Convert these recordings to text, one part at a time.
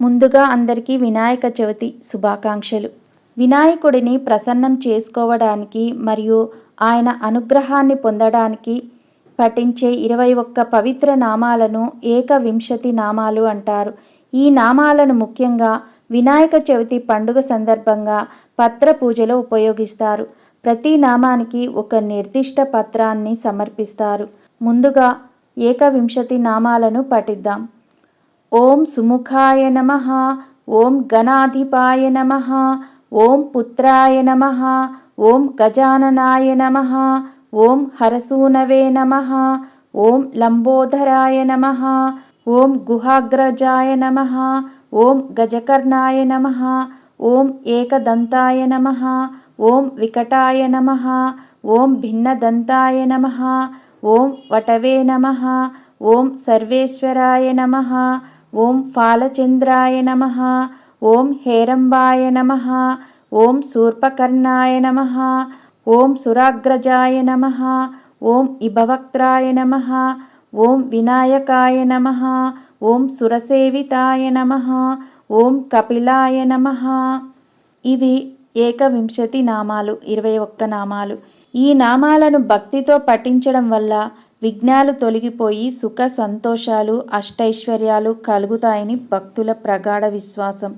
ముందుగా అందరికీ వినాయక చవితి శుభాకాంక్షలు. వినాయకుడిని ప్రసన్నం చేసుకోవడానికి మరియు ఆయన అనుగ్రహాన్ని పొందడానికి పఠించే ఇరవై ఒక్క పవిత్ర నామాలను ఏకవింశతి నామాలు అంటారు. ఈ నామాలను ముఖ్యంగా వినాయక చవితి పండుగ సందర్భంగా పత్ర పూజలో ఉపయోగిస్తారు. ప్రతి నామానికి ఒక నిర్దిష్ట పత్రాన్ని సమర్పిస్తారు. ముందుగా ఏకవింశతి నామాలను పఠిద్దాం. ఓం సుముఖాయ నమ ఓం గణాధిపాయ నమ ఓం పుత్రాయ నమ ఓం గజాననాయ నమ ఓం హరసూనవే నమ ఓం లంబోధరాయ నమ ఓం గుహాగ్రజాయ నమ ఓం గజకర్ణాయ నమ ఓం ఏకదంతాయ నమ ఓం వికటాయ నమ ఓం భిన్నదంతాయ నమ ఓం వటవే నమ ఓం సర్వేశ్వరాయ నమ ఓం ఫాలచంద్రాయ నమ ఓం హేరంబాయ నమ ఓం శూర్పకర్ణాయ నమ ఓం సురాగ్రజాయ నమ ఓం ఇభవక్త్రాయ నమ ఓం వినాయకాయ నమ ఓం సురసేవితాయ నమ ఓం కపిలాయ నమ. ఇవి ఏకవింశతి నామాలు ఇరవై ఒక్క నామాలు. ఈ నామాలను భక్తితో పఠించడం వల్ల విఘ్నాలు తొలగిపోయి సుఖ సంతోషాలు అష్టైశ్వర్యాలు కలుగుతాయని భక్తుల ప్రగాఢ విశ్వాసం.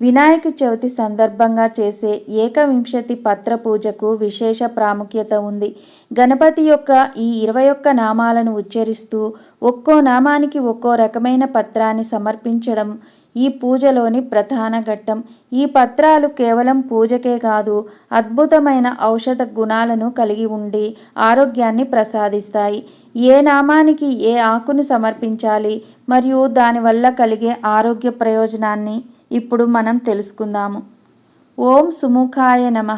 వినాయక చవితి సందర్భంగా చేసే ఏకవింశతి పత్ర పూజకు విశేష ప్రాముఖ్యత ఉంది. గణపతి యొక్క ఈ ఇరవై ఒక్క నామాలను ఉచ్చరిస్తూ ఒక్కో నామానికి ఒక్కో రకమైన పత్రాన్ని సమర్పించడం ఈ పూజలోని ప్రధాన ఘట్టం. ఈ పత్రాలు కేవలం పూజకే కాదు అద్భుతమైన ఔషధ గుణాలను కలిగి ఉండి ఆరోగ్యాన్ని ప్రసాదిస్తాయి. ఏ నామానికి ఏ ఆకును సమర్పించాలి మరియు దానివల్ల కలిగే ఆరోగ్య ప్రయోజనాన్ని ఇప్పుడు మనం తెలుసుకుందాము. ఓం సుముఖాయ నమ.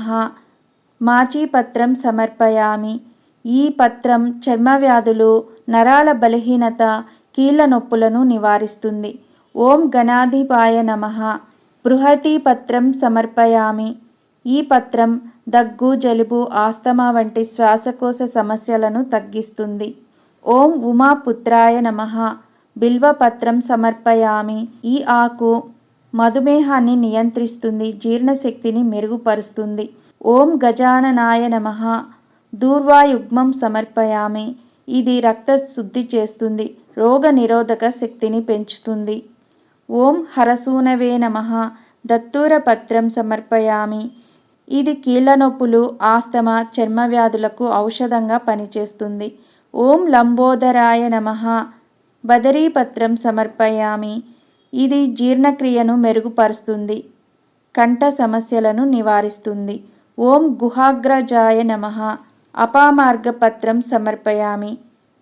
మాచీపత్రం సమర్పయామి. ఈ పత్రం చర్మ వ్యాధులు నరాల బలహీనత కీళ్ళ నొప్పులను నివారిస్తుంది. ఓం గణాధిపాయ నమ. బృహతి పత్రం సమర్పయామి. ఈ పత్రం దగ్గు జలుబు ఆస్తమా వంటి శ్వాసకోశ సమస్యలను తగ్గిస్తుంది. ఓం ఉమాపుత్రాయ నమ. బిల్వపత్రం సమర్పయామి. ఈ ఆకు మధుమేహాన్ని నియంత్రిస్తుంది జీర్ణశక్తిని మెరుగుపరుస్తుంది. ఓం గజాననాయ నమ. దూర్వాయుగ్మం సమర్పయామి. ఇది రక్త శుద్ధి చేస్తుంది రోగ నిరోధక శక్తిని పెంచుతుంది. ఓం హరసూనవే నమ. దత్తూర పత్రం సమర్పయామి. ఇది కీళ్ళ నొప్పులు ఆస్తమా చర్మ వ్యాధులకు ఔషధంగా పనిచేస్తుంది. ఓం లంబోదరాయ నమ. బదరీపత్రం సమర్పయామి. ఇది జీర్ణక్రియను మెరుగుపరుస్తుంది. కంఠ సమస్యలను నివారిస్తుంది. ఓం గుహాగ్రజాయ నమ. అపామార్గపత్రం సమర్పయామి.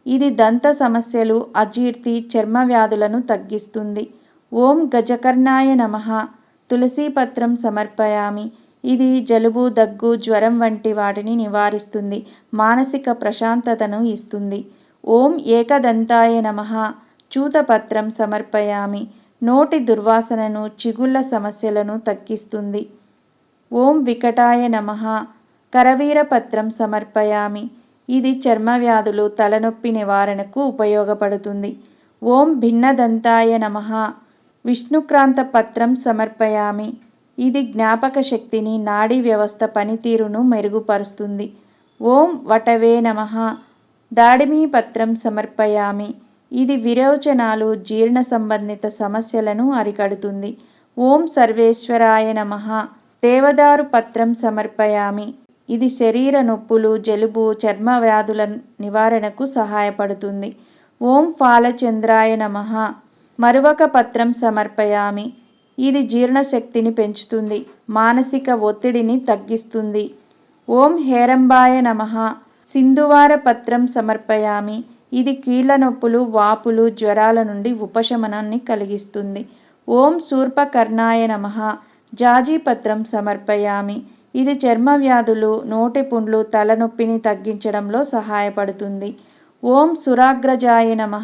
ఇది దంత సమస్యలు అజీర్తి చర్మ వ్యాధులను తగ్గిస్తుంది. ఓం గజకర్ణాయ నమ. తులసీపత్రం సమర్పయామి. ఇది జలుబు దగ్గు జ్వరం వంటి వాటిని నివారిస్తుంది. మానసిక ప్రశాంతతను ఇస్తుంది. ఓం ఏకదంతాయ నమ. చూతపత్రం సమర్పయామి. నోటి దుర్వాసనను చిగుళ్ళ సమస్యలను తగ్గిస్తుంది. ఓం వికటాయ నమ. కరవీరపత్రం సమర్పయామి. ఇది చర్మ వ్యాధులు తలనొప్పి నివారణకు ఉపయోగపడుతుంది. ఓం భిన్నదంతాయ నమ. విష్ణుక్రాంత పత్రం సమర్పయామి. ఇది జ్ఞాపక శక్తిని నాడీ వ్యవస్థ పనితీరును మెరుగుపరుస్తుంది. ఓం వటవే నమ. దాడిమీ పత్రం సమర్పయామి. ఇది విరోచనాలు జీర్ణ సంబంధిత సమస్యలను అరికడుతుంది. ఓం సర్వేశ్వరాయ నమ. దేవదారు పత్రం సమర్పయామి. ఇది శరీర నొప్పులు జలుబు చర్మ వ్యాధుల నివారణకు సహాయపడుతుంది. ఓం ఫాలచంద్రాయ నమ. మరువక పత్రం సమర్పయామి. ఇది జీర్ణశక్తిని పెంచుతుంది మానసిక ఒత్తిడిని తగ్గిస్తుంది. ఓం హేరంబాయ నమ. సింధువార పత్రం సమర్పయామి. ఇది కీళ్ళ నొప్పులు వాపులు జ్వరాల నుండి ఉపశమనాన్ని కలిగిస్తుంది. ఓం సూర్పకర్ణాయ నమ. జాజీపత్రం సమర్పయామి. ఇది చర్మ వ్యాధులు నోటి పుండ్లు తలనొప్పిని తగ్గించడంలో సహాయపడుతుంది. ఓం సురాగ్రజాయ నమ.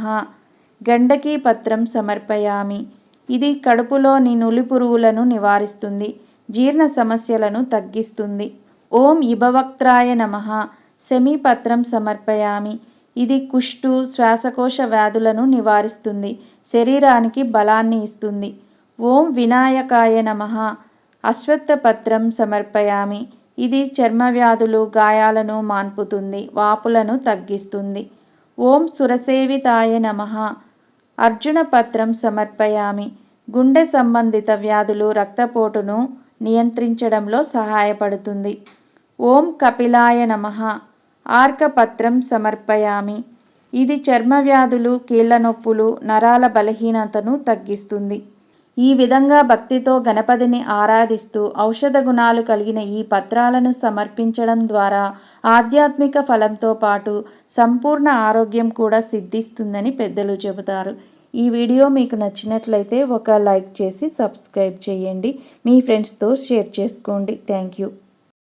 గండకీ పత్రం సమర్పయామి. ఇది కడుపులోని నులి పురుగులను నివారిస్తుంది జీర్ణ సమస్యలను తగ్గిస్తుంది. ఓం ఇభవక్త్రాయ నమ. శమీపత్రం సమర్పయామి. ఇది కుష్టు శ్వాసకోశ వ్యాధులను నివారిస్తుంది శరీరానికి బలాన్ని ఇస్తుంది. ఓం వినాయకాయ నమ. అశ్వత్థపత్రం సమర్పయామి. ఇది చర్మ వ్యాధులు గాయాలను మాన్పుతుంది వాపులను తగ్గిస్తుంది. ఓం సురసేవితాయ నమ. అర్జున పత్రం సమర్పయామి. గుండె సంబంధిత వ్యాధులు రక్తపోటును నియంత్రించడంలో సహాయపడుతుంది. ఓం కపిలాయ నమ. ఆర్కపత్రం సమర్పయామి. ఇది చర్మ వ్యాధులు కీళ్ళ నొప్పులు నరాల బలహీనతను తగ్గిస్తుంది. ఈ విధంగా భక్తితో గణపతిని ఆరాధిస్తూ ఔషధ గుణాలు కలిగిన ఈ పత్రాలను సమర్పించడం ద్వారా ఆధ్యాత్మిక ఫలంతో పాటు సంపూర్ణ ఆరోగ్యం కూడా సిద్ధిస్తుందని పెద్దలు చెబుతారు. ఈ వీడియో మీకు నచ్చినట్లయితే ఒక లైక్ చేసి సబ్స్క్రైబ్ చేయండి. మీ ఫ్రెండ్స్తో షేర్ చేసుకోండి. Thank you.